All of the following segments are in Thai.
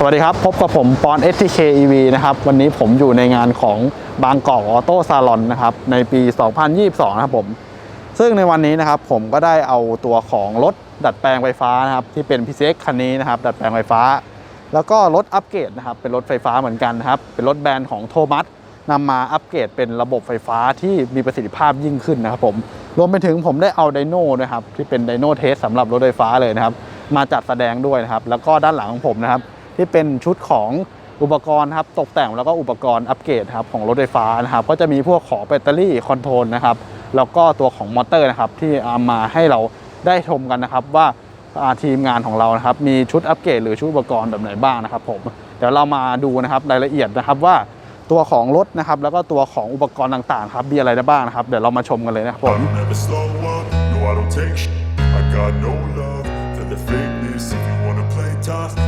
สวัสดีครับ พบกับผมปอน STK EV นะครับ วันนี้ผมอยู่ในงานของบางกอกออโต้ซาลอนนะครับ ในปี 2022 นะครับผม ซึ่งในวันนี้นะครับผมก็ได้เอาตัวของรถดัดแปลงไฟฟ้านะครับ ที่เป็น PCX คันนี้นะครับ ดัดแปลงไฟฟ้า แล้วก็รถอัปเกรดนะครับ เป็นรถไฟฟ้าเหมือนกันนะครับ เป็นรถแบรนด์ของโทมัสนำมาอัปเกรดเป็นระบบไฟฟ้าที่มีประสิทธิภาพยิ่งขึ้นนะครับผม รวมไปถึงผมได้เอาไดโน่นะครับที่เป็นไดโน่เทสสำหรับรถไฟฟ้าเลยนะครับ มาจัดแสดงด้วยนะครับ แล้วก็ด้านหลังของผมนะครับ ที่เป็นชุดของอุปกรณ์ครับตกแต่งแล้วก็อุปกรณ์อัปเกรดครับของรถไฟฟ้านะครับก็จะมีพวกของแบตเตอรี่คอนโทรลนะครับแล้วก็ตัวของมอเตอร์นะครับที่เอามาให้เราได้ชมกันนะครับว่าทีมงานของเรานะครับมีชุดอัปเกรดหรือชุดอุปกรณ์แบบไหนบ้างนะครับผมเดี๋ยวเรามาดูนะครับรายละเอียดนะครับว่าตัวของรถนะครับแล้วก็ตัวของอุปกรณ์ต่างๆครับมีอะไรได้บ้างนะครับเดี๋ยวเรามาชมกันเลยนะครับผม I got no love for the fakeness If you wanna play tough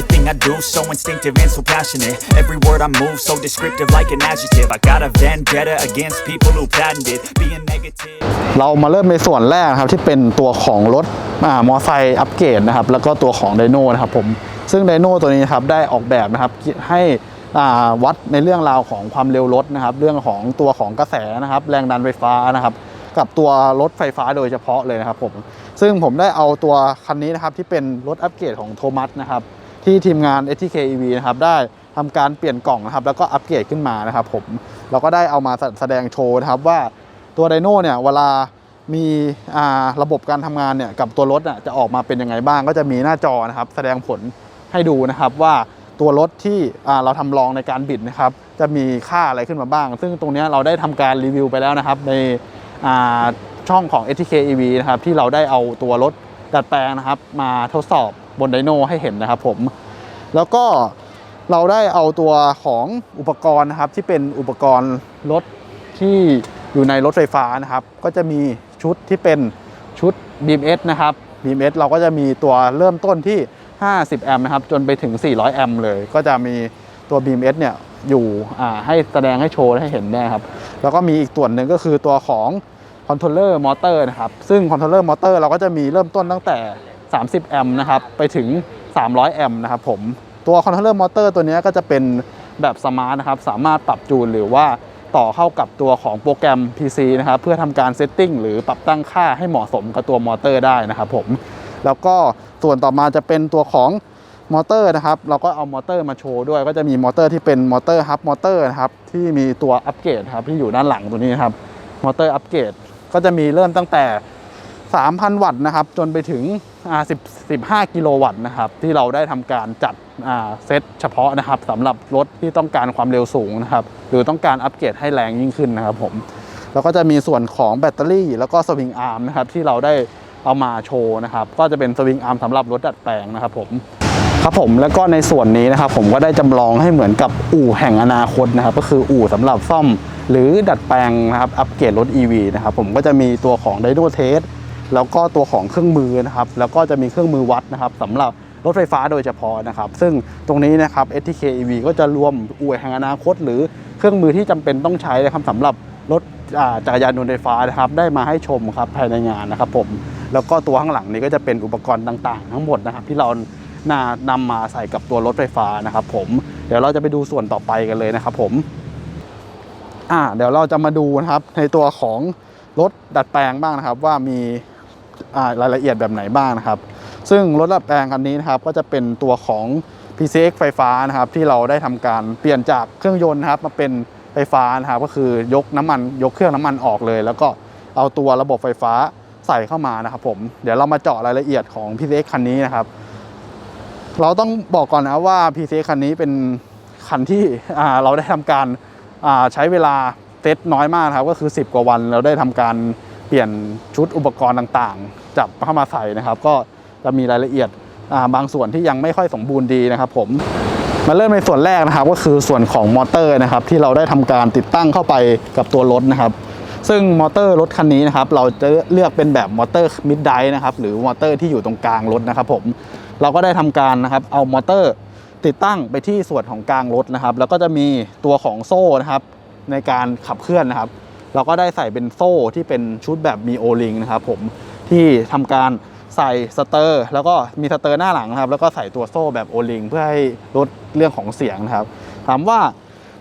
Everything I do so instinctive and so passionate Every word I move so descriptive like an adjective I got a vendetta against people who patented being negative เรามาเริ่มในส่วนแรกนะครับที่เป็นตัวของรถอ่ามอไซค์อัปเกรดนะครับแล้วก็ตัวของไดโน่นะครับผมซึ่งไดโน่ตัวนี้นะครับได้ออกแบบนะครับให้อ่าวัดในเรื่องราวของความเร็วรถนะครับเรื่องของตัวของกระแสนะครับแรงดันไฟฟ้านะครับกับตัวรถไฟฟ้าโดยเฉพาะเลยนะครับผมซึ่งผมได้เอาตัวคันนี้นะครับที่เป็นรถอัปเกรดของโทมัสนะครับ ที่ทีมงาน STK EV นะครับได้ทำการเปลี่ยนกล่องนะครับ แล้วก็อัปเกรดขึ้นมานะครับผมเราก็ได้เอามาแสดงโชว์นะครับว่าตัวไดโน่เนี่ยเวลามีระบบการทำงานเนี่ยกับตัวรถจะออกมาเป็นยังไงบ้าง ก็จะมีหน้าจอนะครับ แสดงผลให้ดูนะครับว่าตัวรถที่เราทำลองในการบิดนะครับ จะมีค่าอะไรขึ้นมาบ้าง ซึ่งตรงนี้เราได้ทำการรีวิวไปแล้วนะครับ ในช่องของ STK EV นะครับที่เราได้เอาตัวรถดัดแปลงนะครับ มาทดสอบ บนไดโนให้เห็นนะครับผมแล้วก็เราได้เอาตัวของอุปกรณ์นะครับที่เป็นอุปกรณ์รถที่อยู่ในรถไฟฟ้านะครับ ก็จะมีชุดที่เป็นชุด BMS นะครับ BMS เราก็จะมีตัวเริ่มต้นที่ 50 แอมป์นะครับ จนไปถึง 400 แอมป์เลย ก็จะมีตัว BMS เนี่ยอยู่ให้แสดงให้โชว์ให้เห็นได้ครับ แล้วก็มีอีกส่วนหนึ่งก็คือตัวของคอนโทรลเลอร์มอเตอร์นะครับ ซึ่งคอนโทรลเลอร์มอเตอร์เราก็จะมีเริ่มต้นตั้งแต่ 30 แอมป์นะครับ ไปถึง 300 แอมป์นะครับผม ตัวคอนโทรลเลอร์มอเตอร์ตัวนี้ก็จะเป็นแบบสมาร์ทนะครับ สามารถปรับจูนหรือว่าต่อเข้ากับตัวของโปรแกรม PC นะครับ เพื่อทำการเซตติ้งหรือปรับตั้งค่าให้เหมาะสมกับตัวมอเตอร์ได้นะครับผม แล้วก็ส่วนต่อมาจะเป็นตัวของมอเตอร์นะครับ เราก็เอามอเตอร์มาโชว์ด้วย ก็จะมีมอเตอร์ที่เป็นมอเตอร์ฮับมอเตอร์นะครับ ที่มีตัวอัปเกรดครับที่อยู่ด้านหลังตัวนี้ครับ มอเตอร์อัปเกรดก็จะมีเริ่มตั้งแต่ 3,000 วัตต์นะครับ จนไปถึง10 15 กิโลวัตต์นะครับ ที่เราได้ทำการจัดเซตเฉพาะนะครับสำหรับรถที่ต้องการความเร็วสูงนะครับ หรือต้องการอัปเกรดให้แรงยิ่งขึ้นนะครับผม แล้วก็จะมีส่วนของแบตเตอรี่ แล้วก็สวิงอาร์มนะครับ ที่เราได้เอามาโชว์นะครับ ก็จะเป็นสวิงอาร์มสำหรับรถดัดแปลงนะครับผมครับผมแล้วก็ในส่วนนี้นะครับผมก็ได้จำลองให้เหมือนกับอู่แห่งอนาคตนะครับ ก็คืออู่สำหรับซ่อมหรือดัดแปลงนะครับอัปเกรดรถ EV นะครับผมก็จะมีตัวของไดโนเทส แล้วก็ตัวของเครื่องมือนะครับ แล้วก็จะมีเครื่องมือวัดนะครับสำหรับรถไฟฟ้าโดยเฉพาะนะครับ ซึ่งตรงนี้นะครับ STK EV ก็จะรวมอู่แห่งอนาคต หรือเครื่องมือที่จำเป็นต้องใช้นะครับสำหรับรถจักรยานยนต์ไฟฟ้านะครับ ได้มาให้ชมครับภายในงานนะครับผมแล้วก็ตัวข้างหลังนี้ก็จะเป็นอุปกรณ์ต่างๆ ทั้งหมดนะครับ ที่เรานานำมาใส่กับตัวรถไฟฟ้านะครับ ผมเดี๋ยวเราจะไปดูส่วนต่อไปกันเลยนะครับ ผมอ่าเดี๋ยวเราจะมาดูนะครับในตัวของรถดัดแปลงบ้างนะครับ ว่ามี รายละเอียดแบบไหนบ้างนะครับ ซึ่งรถดัดแปลงคันนี้นะครับก็จะเป็นตัวของ PCX ไฟฟ้านะครับที่เราได้ทำการเปลี่ยนจากเครื่องยนต์นะครับมาเป็นไฟฟ้านะครับก็คือยกน้ำมันยกเครื่องน้ำมันออกเลย แล้วก็เอาตัวระบบไฟฟ้าใส่เข้ามานะครับผมเดี๋ยวเรามาเจาะรายละเอียดของ PCX คันนี้นะครับ เราต้องบอกก่อนนะว่า PCX คันนี้เป็นคันที่เราได้ทำการใช้เวลาเซตน้อยมากครับก็คือ 10 กว่าวันเราได้ทำการ เปลี่ยนชุดอุปกรณ์ต่างๆ จับเข้ามาใส่นะครับ ก็จะมีรายละเอียดบางส่วนที่ยังไม่ค่อยสมบูรณ์ดีนะครับ ผมมาเริ่มในส่วนแรกนะครับ ก็คือส่วนของมอเตอร์นะครับ ที่เราได้ทำการติดตั้งเข้าไปกับตัวรถนะครับซึ่งมอเตอร์รถคันนี้นะครับเราจะเลือกเป็นแบบมอเตอร์มิดไดนะครับหรือมอเตอร์ที่อยู่ตรงกลางรถนะครับผมเราก็ได้ทำการนะครับเอามอเตอร์ติดตั้งไปที่ส่วนของกลางรถนะครับ แล้วก็จะมีตัวของโซ่นะครับในการขับเคลื่อนนะครับ เราก็ได้ใส่เป็นโซ่ที่เป็นชุดแบบมีโอลิงนะครับผมที่ทำการใส่สเตอร์ แล้วก็มีสเตอร์หน้าหลังนะครับ แล้วก็ใส่ตัวโซ่แบบโอลิงเพื่อให้ลดเรื่องของเสียงนะครับ ถามว่า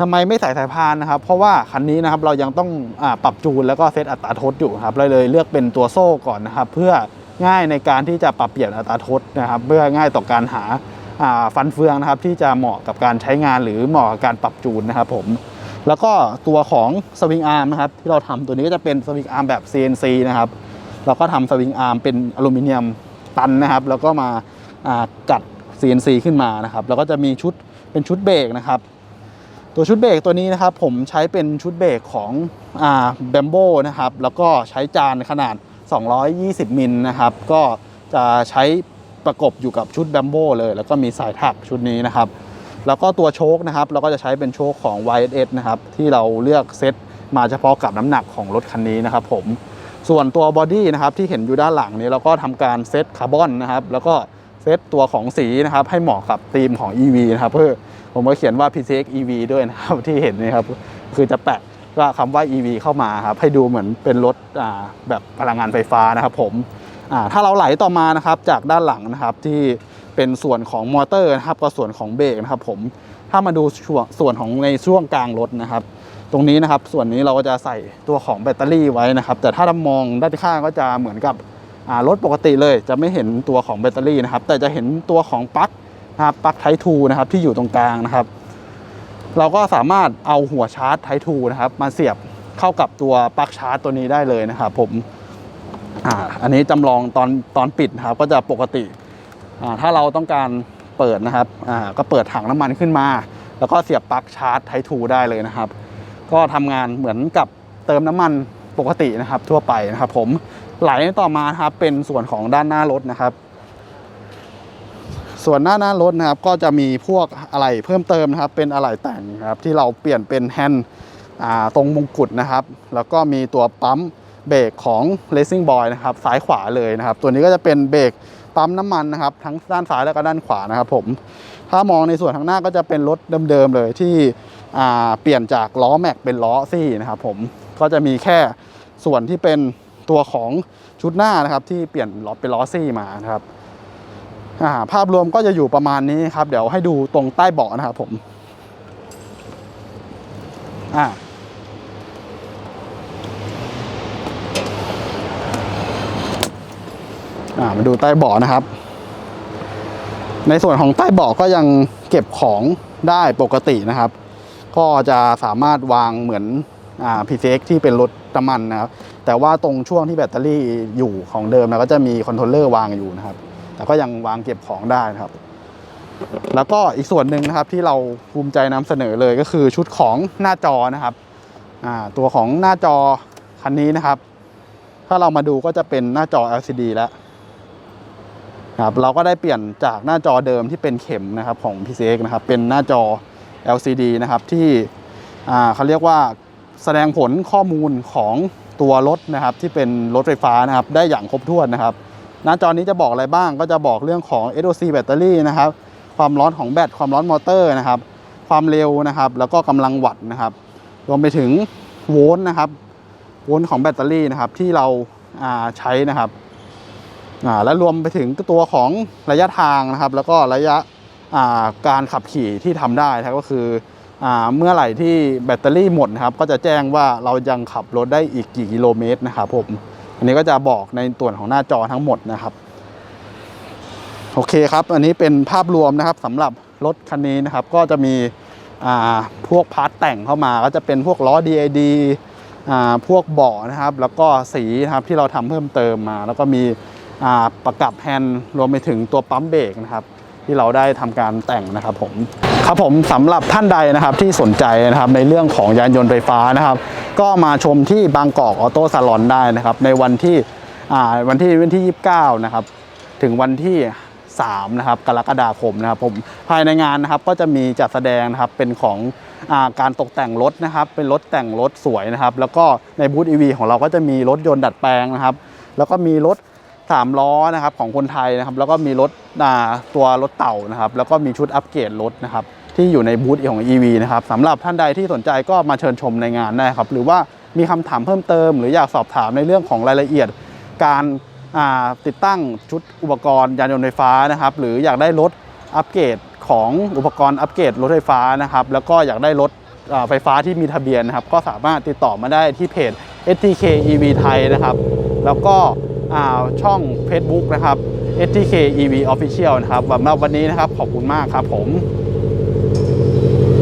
ทำไมไม่ใส่สายพานนะครับ เพราะว่าคันนี้นะครับเรายังต้องอปรับจูนแล้วก็เซตอัตราทดอยู่ครับเลยเลยเลือกเป็นตัวโซ่ก่อนนะครับ เพื่อง่ายในการที่จะปรับเปลี่ยนอัตราทดนะครับ เพื่อง่ายต่อการหาอ่าฟันเฟืองนะครับที่จะเหมาะกับการใช้งานหรือเหมาะกับการปรับจูนนะครับผม แล้วก็ตัวของสวิงอาร์มนะครับที่เราทำตัวนี้ก็จะเป็นสวิงอาร์มแบบ CNC นะครับเราก็ทำสวิงอาร์มเป็นอลูมิเนียมตันนะครับ แล้วก็มาากัด CNC ขึ้นมานะครับแล้วก็จะมีชุดเป็นชุดเบรกนะครับ ตัวชุดเบรกตัวนี้นะครับผมใช้เป็นชุดเบรกของแบมโบนะครับแล้วก็ใช้จานขนาด 220 มิลนะครับก็จะใช้ประกบอยู่กับชุดแบมโบเลย แล้วก็มีสายถักชุดนี้นะครับ แล้วก็ตัวโชคนะครับเราก็จะใช้เป็นโชคของ YSS นะครับที่เราเลือกเซตมาเฉพาะกับน้ำหนักของรถคันนี้นะครับผมส่วนตัวบอดี้นะครับที่เห็นอยู่ด้านหลังนี้เราก็ทำการเซตคาร์บอนนะครับแล้วก็เซตตัวของสีนะครับให้เหมาะกับธีมของ EV นะครับเพื่อผมก็เขียนว่า PCX EV ด้วยนะครับที่เห็นนี่ครับคือจะแปะก็คำว่า EV เข้ามาครับให้ดูเหมือนเป็นรถอ่าแบบพลังงานไฟฟ้านะครับผมอ่าถ้าเราไหลต่อมานะครับจากด้านหลังนะครับที่ เป็นส่วนของมอเตอร์นะครับกับส่วนของเบรกนะครับผมถ้ามาดูช่วงส่วนของในช่วงกลางรถนะครับ ตรงนี้นะครับส่วนนี้เราก็จะใส่ตัวของแบตเตอรี่ไว้นะครับ แต่ถ้าเรามองด้านข้างก็จะเหมือนกับรถปกติเลย จะไม่เห็นตัวของแบตเตอรี่นะครับ แต่จะเห็นตัวของปลั๊กนะครับปลั๊กไททูนะครับที่อยู่ตรงกลางนะครับ เราก็สามารถเอาหัวชาร์จไททูนะครับ มาเสียบเข้ากับตัวปลั๊กชาร์จตัวนี้ได้เลยนะครับผมออันนี้จำลองตอนตอนปิดนะครับก็จะปกติ ถ้าเราต้องการเปิดนะครับก็เปิดถังน้ำมันขึ้นมา แล้วก็เสียบปลั๊กชาร์จไททูได้เลยนะครับ ก็ทำงานเหมือนกับเติมน้ำมันปกตินะครับทั่วไปนะครับ ผมไหลต่อมาครับเป็นส่วนของด้านหน้ารถนะครับ ส่วนหน้าหน้ารถนะครับ ก็จะมีพวกอะไหล่เพิ่มเติมนะครับ เป็นอะไหล่แต่งครับ ที่เราเปลี่ยนเป็นแฮนด์ตรงมงกุฎนะครับ แล้วก็มีตัวปั๊มเบรกของ Racing Boy นะครับซ้ายขวาเลยนะครับ ตัวนี้ก็จะเป็นเบรก ปั๊มน้ำมันนะครับทั้งด้านซ้ายแล้วก็ด้านขวานะครับผมถ้ามองในส่วนข้างหน้าก็จะเป็นรถเดิมๆเลยที่เปลี่ยนจากล้อแม็กเป็นล้อซี่นะครับผมก็จะมีแค่ส่วนที่เป็นตัวของชุดหน้านะครับ ที่เปลี่ยนล้อเป็นล้อซี่มานะครับาภาพรวมก็จะอยู่ประมาณนี้ครับ เดี๋ยวให้ดูตรงใต้เบาะนะครับผมอ่า อ่า มาดูใต้เบาะนะครับ ในส่วนของใต้เบาะก็ยังเก็บของได้ปกตินะครับ ก็จะสามารถวางเหมือนอ่า PCX ที่เป็นรถน้ำมันนะครับ แต่ว่าตรงช่วงที่แบตเตอรี่อยู่ของเดิมนะก็จะมีคอนโทรลเลอร์วางอยู่นะครับ แต่ก็ยังวางเก็บของได้นะครับ แล้วก็อีกส่วนหนึ่งนะครับที่เราภูมิใจนำเสนอเลยก็คือชุดของหน้าจอนะครับตัวของหน้าจอคันนี้นะครับ ถ้าเรามาดูก็จะเป็นหน้าจอ LCD แล้ว ครับเราก็ได้เปลี่ยนจากหน้าจอเดิมที่เป็นเข็มนะครับของ PCX นะครับเป็นหน้าจอ LCD นะครับที่เขาเรียกว่าแสดงผลข้อมูลของตัวรถนะครับที่เป็นรถไฟฟ้านะครับได้อย่างครบถ้วนนะครับ หน้าจอนี้จะบอกอะไรบ้างก็จะบอกเรื่องของ SOC แบตเตอรี่นะครับความร้อนของแบตความร้อนมอเตอร์นะครับความเร็วนะครับแล้วก็กำลังวัตต์นะครับรวมไปถึงโวลต์นะครับโวลต์ของแบตเตอรี่นะครับที่เราใช้นะครับ อ่าและรวมไปถึงตัวของระยะทางนะครับ แล้วก็ระยะอ่าการขับขี่ที่ทำได้นะครับก็คืออ่าเมื่อไหร่ที่แบตเตอรี่หมดนะครับ ก็จะแจ้งว่าเรายังขับรถได้อีกกี่กิโลเมตรนะครับผมอันนี้ก็จะบอกในส่วนของหน้าจอทั้งหมดนะครับโอเคครับ อันนี้เป็นภาพรวมนะครับสำหรับรถคันนี้นะครับ ก็จะมีพวกพาร์ทแต่งเข้ามา ก็จะเป็นพวกล้อ DID อพวกเบาะนะครับ แล้วก็สีนะครับที่เราทำเพิ่มเติมมา แล้วก็มี ประกับแฮนด์รวมไปถึงตัวปั๊มเบรกนะครับที่เราได้ทำการแต่งนะครับผมครับผมสำหรับท่านใดนะครับที่สนใจนะครับในเรื่องของยานยนต์ไฟฟ้านะครับ ก็มาชมที่บางกอกออโต้ซาลอนได้นะครับ ในวันที่วันที่วันที่ 29 นะครับ ถึงวันที่ 3 นะครับกรกฎาคมนะครับผมภายในงานนะครับก็จะมีจัดแสดงนะครับเป็นของอาการตกแต่งรถนะครับ เป็นรถแต่งรถสวยนะครับ แล้วก็ในบูธ EV ของเราก็จะมีรถยนต์ดัดแปลงนะครับ แล้วก็มีรถ 3 ล้อนะครับของคนไทยนะครับแล้วก็มีรถตัวรถเต่านะครับแล้วก็มีชุดอัปเกรดรถนะครับที่อยู่ในบูธของ EV นะครับสำหรับท่านใดที่สนใจก็มาเชิญชมในงานได้ครับหรือว่ามีคำถามเพิ่มเติม หรืออยากสอบถามในเรื่องของรายละเอียด การาติดตั้งชุดอุปกรณ์ยานยนต์ไฟฟ้านะครับหรืออยากได้รถอัปเกรดของอุปกรณ์อัปเกรดรถไฟฟ้านะครับแล้วก็อยากได้รถไฟฟ้าที่มีทะเบียนนะครับก็สามารถติดต่อมาได้ที่เพจ STK EV ไทยนะครับ แล้วก็ ช่อง Facebook นะครับ STK EV Official นะครับสำหรับวันนี้นะครับขอบคุณมากครับผม